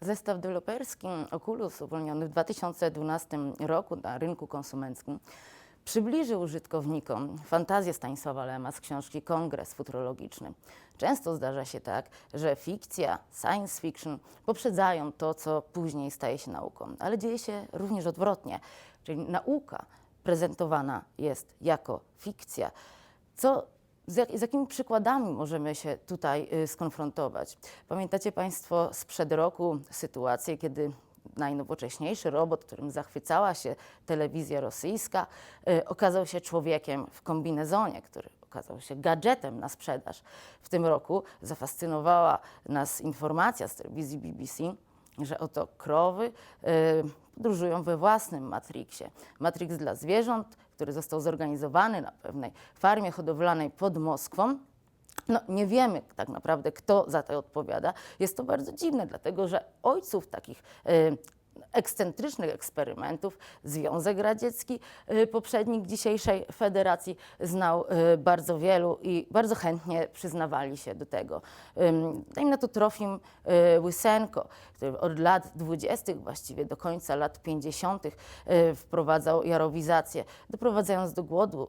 Zestaw deweloperski Oculus uwolniony w 2012 roku na rynku konsumenckim przybliżył użytkownikom fantazję Stanisława Lema z książki Kongres Futurologiczny. Często zdarza się tak, że fikcja, science fiction poprzedzają to, co później staje się nauką, ale dzieje się również odwrotnie, czyli nauka prezentowana jest jako fikcja, co z, jak, z jakimi przykładami możemy się tutaj y, skonfrontować? Pamiętacie Państwo sprzed roku sytuację, kiedy najnowocześniejszy robot, którym zachwycała się telewizja rosyjska, y, okazał się człowiekiem w kombinezonie, który okazał się gadżetem na sprzedaż. W tym roku zafascynowała nas informacja z telewizji BBC, że oto krowy y, podróżują we własnym Matrixie. Matrix dla zwierząt, który został zorganizowany na pewnej farmie hodowlanej pod Moskwą. No, nie wiemy tak naprawdę, kto za to odpowiada. Jest to bardzo dziwne, dlatego że ojców takich y, ekscentrycznych eksperymentów Związek Radziecki, y, poprzednik dzisiejszej federacji, znał y, bardzo wielu i bardzo chętnie przyznawali się do tego. Dajmy na to Trofim y, Łysenko, który od lat 20., właściwie do końca lat 50., y, wprowadzał jarowizację, doprowadzając do głodu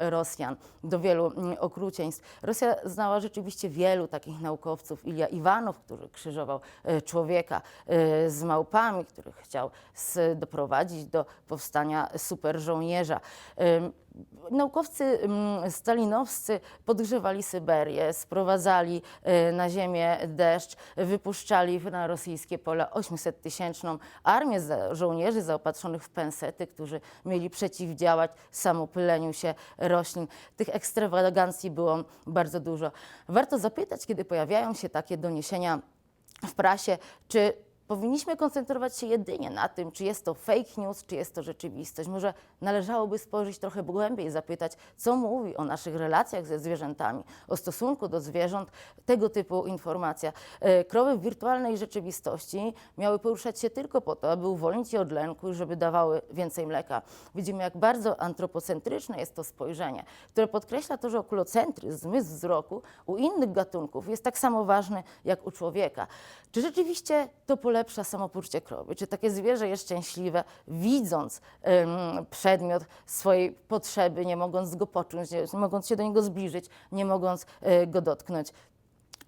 Rosjan, do wielu mm, okrucieństw. Rosja znała rzeczywiście wielu takich naukowców. Ilia Iwanow, który krzyżował e, człowieka e, z małpami, który chciał doprowadzić do powstania super żołnierza. Ym, Naukowcy mm, stalinowscy podgrzewali Syberię, sprowadzali e, na ziemię deszcz, wypuszczali na rosyjskie pola 800-tysięczną armię żołnierzy zaopatrzonych w pensety, którzy mieli przeciwdziałać samopyleniu się roślin. Tych ekstrawagancji było bardzo dużo. Warto zapytać, kiedy pojawiają się takie doniesienia w prasie, czy powinniśmy koncentrować się jedynie na tym, czy jest to fake news, czy jest to rzeczywistość. Może należałoby spojrzeć trochę głębiej, zapytać, co mówi o naszych relacjach ze zwierzętami, o stosunku do zwierząt, tego typu informacja. E, Krowy w wirtualnej rzeczywistości miały poruszać się tylko po to, aby uwolnić je od lęku i żeby dawały więcej mleka. Widzimy, jak bardzo antropocentryczne jest to spojrzenie, które podkreśla to, że okulocentryzm, zmysł wzroku u innych gatunków jest tak samo ważny jak u człowieka. Czy rzeczywiście to polepsza samopoczucie krowy? Czy takie zwierzę jest szczęśliwe, widząc em, przedmiot swojej potrzeby, nie mogąc go poczuć, nie, mogąc się do niego zbliżyć, nie mogąc e, go dotknąć?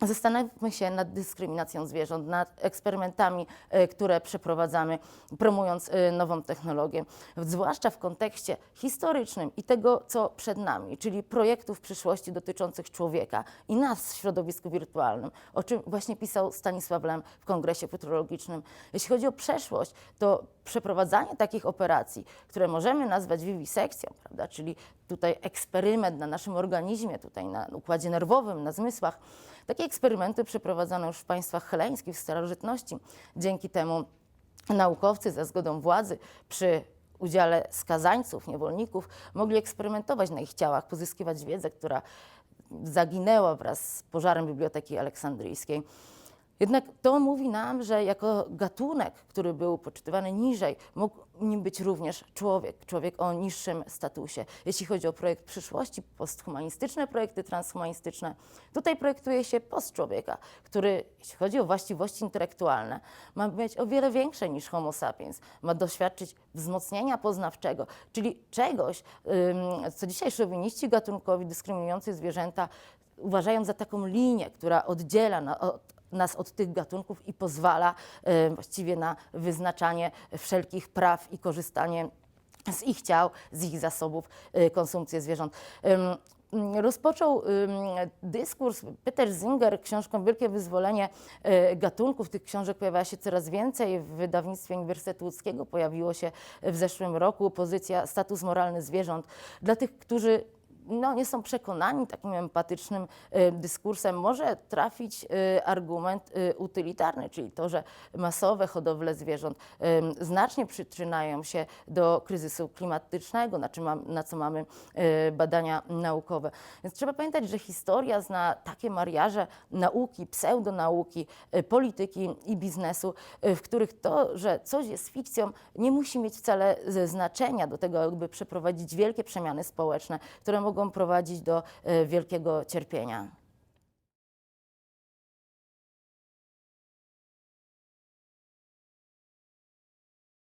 Zastanówmy się nad dyskryminacją zwierząt, nad eksperymentami, e, które przeprowadzamy, promując e, nową technologię, zwłaszcza w kontekście historycznym i tego, co przed nami, czyli projektów przyszłości dotyczących człowieka i nas w środowisku wirtualnym, o czym właśnie pisał Stanisław Lem w Kongresie Futurologicznym. Jeśli chodzi o przeszłość, to przeprowadzanie takich operacji, które możemy nazwać wiwisekcją, prawda, czyli tutaj eksperyment na naszym organizmie, tutaj na układzie nerwowym, na zmysłach, takie eksperymenty przeprowadzano już w państwach heleńskich w starożytności. Dzięki temu naukowcy za zgodą władzy przy udziale skazańców, niewolników mogli eksperymentować na ich ciałach, pozyskiwać wiedzę, która zaginęła wraz z pożarem Biblioteki Aleksandryjskiej. Jednak to mówi nam, że jako gatunek, który był poczytywany niżej, mógł nim być również człowiek, człowiek o niższym statusie. Jeśli chodzi o projekt przyszłości, posthumanistyczne projekty transhumanistyczne, tutaj projektuje się postczłowieka, który, jeśli chodzi o właściwości intelektualne, ma mieć o wiele większe niż Homo sapiens, ma doświadczyć wzmocnienia poznawczego, czyli czegoś, co dzisiaj szowiniści gatunkowi dyskryminujący zwierzęta uważają za taką linię, która oddziela na, od, nas od tych gatunków i pozwala e, właściwie na wyznaczanie wszelkich praw i korzystanie z ich ciał, z ich zasobów, e, konsumpcję zwierząt. Mm, Rozpoczął dyskurs Peter Singer książką Wielkie Wyzwolenie e, gatunków. Tych książek pojawia się coraz więcej. W wydawnictwie Uniwersytetu Łódzkiego pojawiło się w zeszłym roku pozycja status moralny zwierząt. Dla tych, którzy no, nie są przekonani takim empatycznym e, dyskursem, może trafić e, argument e, utylitarny, czyli to, że masowe hodowle zwierząt znacznie przyczyniają się do kryzysu klimatycznego, na, czym na co mamy badania naukowe. Więc trzeba pamiętać, że historia zna takie mariaże nauki, pseudonauki, polityki i biznesu, w których to, że coś jest fikcją, nie musi mieć wcale ze znaczenia do tego, jakby przeprowadzić wielkie przemiany społeczne, które mogą prowadzić do e, wielkiego cierpienia.